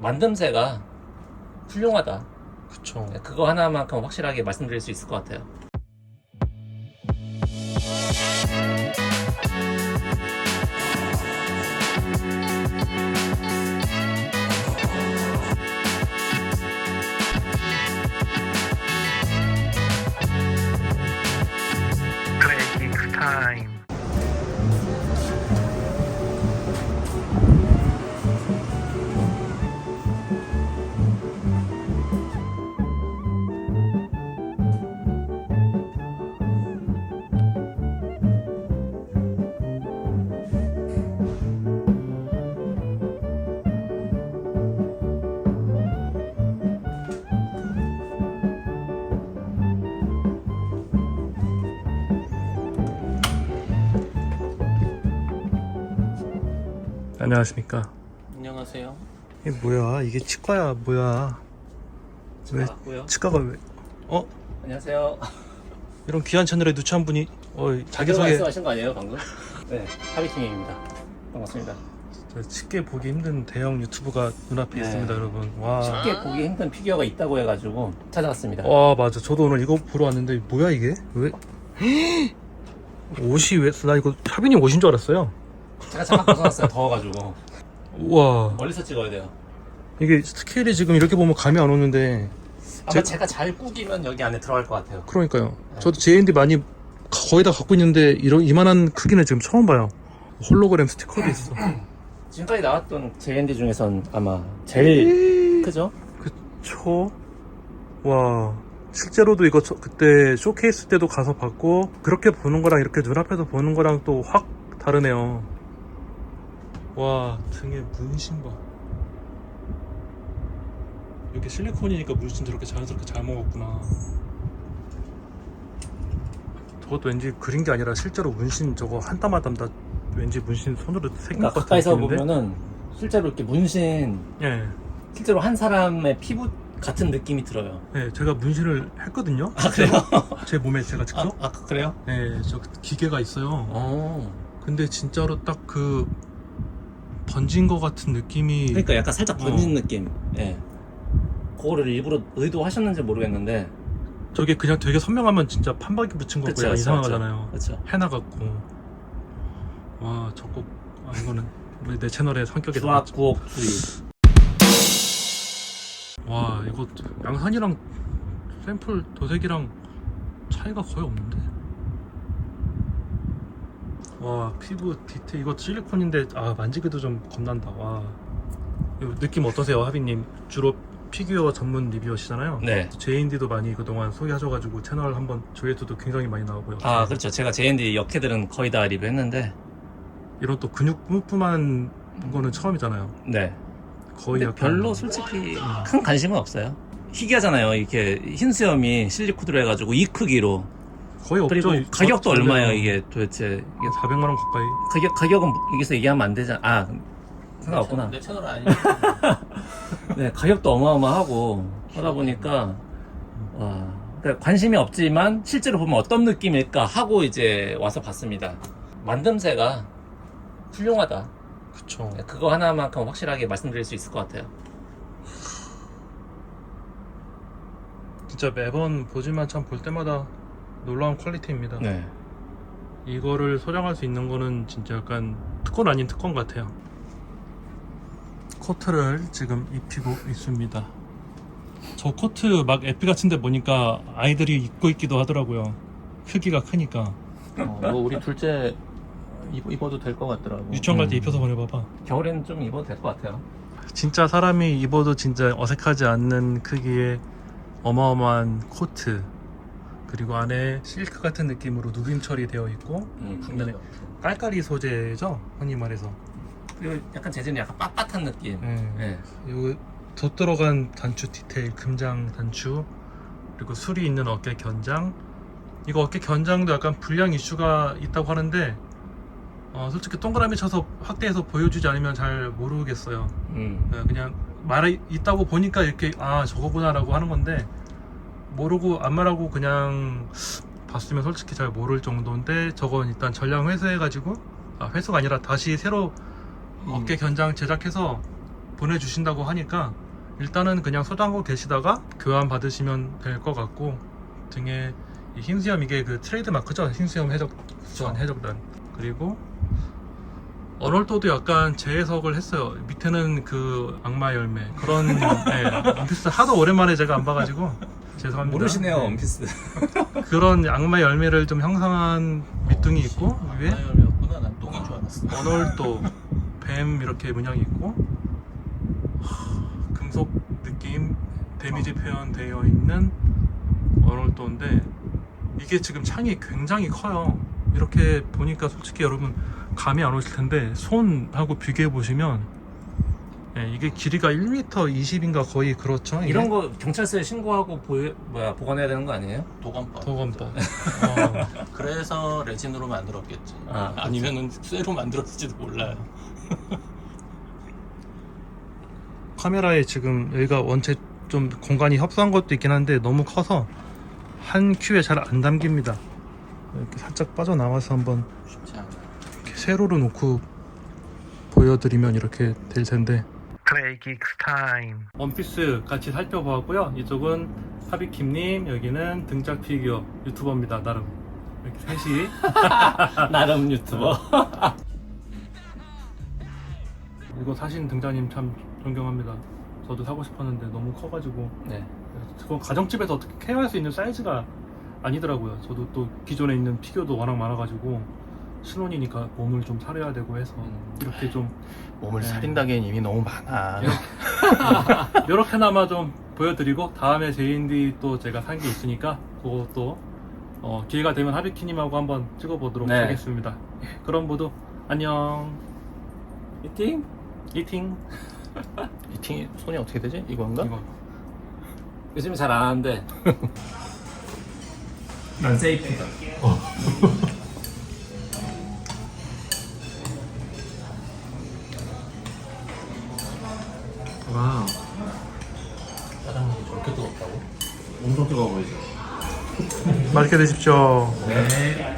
만듦새가 훌륭하다. 그쵸. 네, 그거 하나만큼 확실하게 말씀드릴 수 있을 것 같아요. 안녕하십니까. 안녕하세요. 이게 뭐야? 이게 치과야 뭐야? 왜? 맞고요. 치과가 왜? 어? 안녕하세요. 이런 귀한 채널에 누추한 분이 어 자기 자기소개 말씀하신 거 아니에요 방금? 네, 하비킹입니다. 반갑습니다. 저 쉽게 보기 힘든 대형 유튜브가 눈앞에 네. 있습니다 여러분 와. 쉽게 보기 힘든 피규어가 있다고 해가지고 찾아왔습니다. 와 맞아 저도 오늘 이거 보러 왔는데 뭐야 이게? 왜? 옷이 왜? 나 이거 하빈님 옷인 줄 알았어요 제가 장갑 벗어놨어요. 더워가지고 우와 멀리서 찍어야 돼요. 이게 스케일이 지금 이렇게 보면 감이 안 오는데 아마 제- 제가 잘 꾸기면 여기 안에 들어갈 것 같아요. 그러니까요 저도 JND 많이 거의 다 갖고 있는데 이런 이만한 크기는 지금 처음 봐요 홀로그램 스티커도 있어 지금까지 나왔던 JND 중에선 아마 제일 크죠? 초? 와 실제로도 이거 저- 그때 쇼케이스 때도 가서 봤고 그렇게 보는 거랑 이렇게 눈앞에서 보는 거랑 또 확 다르네요 와 등에 문신 봐 이게 실리콘이니까 문신 저렇게 자연스럽게 잘 먹었구나 저것도 왠지 그린 게 아니라 실제로 문신 저거 한 땀 한 땀 다 왠지 문신 손으로 새긴 그러니까 가까이서? 보면은 실제로 이렇게 문신 예, 실제로 한 사람의 피부 같은 느낌이 들어요. 예, 제가 문신을 했거든요 아 그래요? 제 몸에 제가 아, 직접 아 그래요? 네, 저 기계가 있어요. 어. 근데 진짜로 딱 그 번진 것 같은 느낌이 그러니까 약간 살짝 번진 어. 느낌. 예. 그거를 일부러 의도하셨는지 모르겠는데. 저게 그냥 되게 선명하면 진짜 판박이 붙인 거고 그쵸, 요 그쵸, 이상하잖아요. 그렇죠. 해나 같고 와 저거 아 이거는 우리 내 채널의 성격이 주악 나갔죠. 구옥 주의. 와 이거 양산이랑 샘플 도색이랑 차이가 거의 없는데. 와 피부 디테일 이거 실리콘인데 아 만지기도 좀 겁난다. 와 느낌 어떠세요, 하빈님? 주로 피규어 전문 리뷰어시잖아요. 네. JND도 많이 그동안 소개하셔가지고 채널 한번 조회수도 굉장히 많이 나오고요. 아 그렇죠. 제가 JND 역캐들은 거의 다 리뷰했는데. 이런 또 근육 뿜뿜한 거는 처음이잖아요. 네. 거의 약간 별로 솔직히 큰 관심은 없어요. 희귀하잖아요. 이렇게 흰 수염이 실리코드로 해가지고 이 크기로. 거의 없죠. 그리고 이- 가격도 저- 얼마예요 이게 도대체? 이게 400만 원 가까이. 가격 가격은 여기서 얘기하면 안 되잖아. 아 상관없구나. 내 채널 아니야. 네, 가격도 어마어마하고 하다 보니까 와, 그러니까 관심이 없지만 실제로 보면 어떤 느낌일까 하고 이제 와서 봤습니다. 만듦새가 훌륭하다. 그쵸. 네, 그거 하나만큼 확실하게 말씀드릴 수 있을 것 같아요. 진짜 매번 보지만 참 볼 때마다 놀라운 퀄리티입니다. 네. 이거를 소장할 수 있는 거는 진짜 약간 특권 아닌 특권 같아요. 코트를 지금 입히고 있습니다. 저 코트 막 에피 같은데 보니까 아이들이 입고 있기도 하더라고요. 크기가 크니까. 어, 뭐 우리 둘째 입, 입어도 될 것 같더라고. 유치원 갈때 음. 입혀서 보내봐봐. 겨울에는 좀 입어도 될 것 같아요. 진짜 사람이 입어도 진짜 어색하지 않는 크기의 어마어마한 코트. 그리고 안에 실크 같은 느낌으로 누빔 처리되어 있고 음, 네. 깔깔이 소재죠 흔히 말해서 그리고 약간 재질이 약간 빳빳한 느낌. 네. 네. 요덧 들어간 단추 디테일 금장 단추 그리고 술이 있는 어깨 견장 이거 어깨 견장도 약간 불량 이슈가 있다고 하는데 어, 솔직히 동그라미 쳐서 확대해서 보여주지 않으면 잘 모르겠어요 음. 네, 그냥 말이 있다고 보니까 이렇게 아 저거구나 라고 하는 건데 모르고 안 말하고 그냥 봤으면 솔직히 잘 모를 정도인데 저건 일단 전량 회수해 가지고 아 회수가 아니라 다시 새로 음. 어깨 견장 제작해서 보내주신다고 하니까 일단은 그냥 소장하고 계시다가 교환 받으시면 될 것 같고 등에 이 흰수염 이게 그 트레이드 마크죠? 흰수염 해적 수원 해적단. 그리고 언월도도 약간 재해석을 했어요. 밑에는 그 악마 열매 그런 네, 원피스 하도 오랜만에 제가 안 봐가지고 죄송합니다 모르시네요 네. 원피스. 그런 악마 열매를 좀 형상한 밑둥이 있고 위에 열매였구나. 난 똥인 줄 알았어. 언월도 뱀 이렇게 문양이 있고 하, 금속 느낌 데미지 표현되어 있는 언월도인데 이게 지금 창이 굉장히 커요 이렇게 보니까 솔직히 여러분 감이 안 오실 텐데 손하고 비교해 보시면 예, 이게 길이가 1m 20인가 거의 그렇죠 이게? 이런 거 경찰서에 신고하고 보 뭐야 보관해야 되는 거 아니에요? 도감법. 도검법 어, 그래서 레진으로 만들었겠지. 아, 아, 니면은 쇠로 만들었을지도 몰라요. 카메라에 지금 여기가 원체 좀 공간이 협소한 것도 있긴 한데 너무 커서 한 큐에 잘 안 담깁니다. 이렇게 살짝 빠져나와서 한번 쉽지 않아. 이렇게 세로로 놓고 보여드리면 이렇게 될 텐데. 플레이기스 타임. 원피스 같이 살펴보았고요. 이쪽은 하비킴님, 여기는 등짝 피규어 유튜버입니다. 나름 이렇게 셋이 나름 유튜버. 이거 사신 등장님 참 존경합니다. 저도 사고 싶었는데 너무 커가지고 네. 그건 가정집에서 어떻게 케어할 수 있는 사이즈가 아니더라고요. 저도 또 기존에 있는 피규어도 워낙 많아가지고 신혼이니까 몸을 좀 사려야 되고 해서 음. 이렇게 좀 몸을 네. 살인다기엔 이미 너무 많아. 이렇게나마 좀 보여드리고 다음에 제인디 또 제가 산 게 있으니까 그것도 어, 기회가 되면 하비키님하고 한번 찍어보도록 네. 하겠습니다. 그럼 모두 안녕. 이팅? 이팅. 이 팀이 손이 어떻게 되지? 이건가? 이거. 요즘 잘 안 하는데. 난 세이프다. 와. 짜장면이 저렇게 뜨겁다고? 엄청 뜨거워 보이죠? 맛있게 드십시오. 네.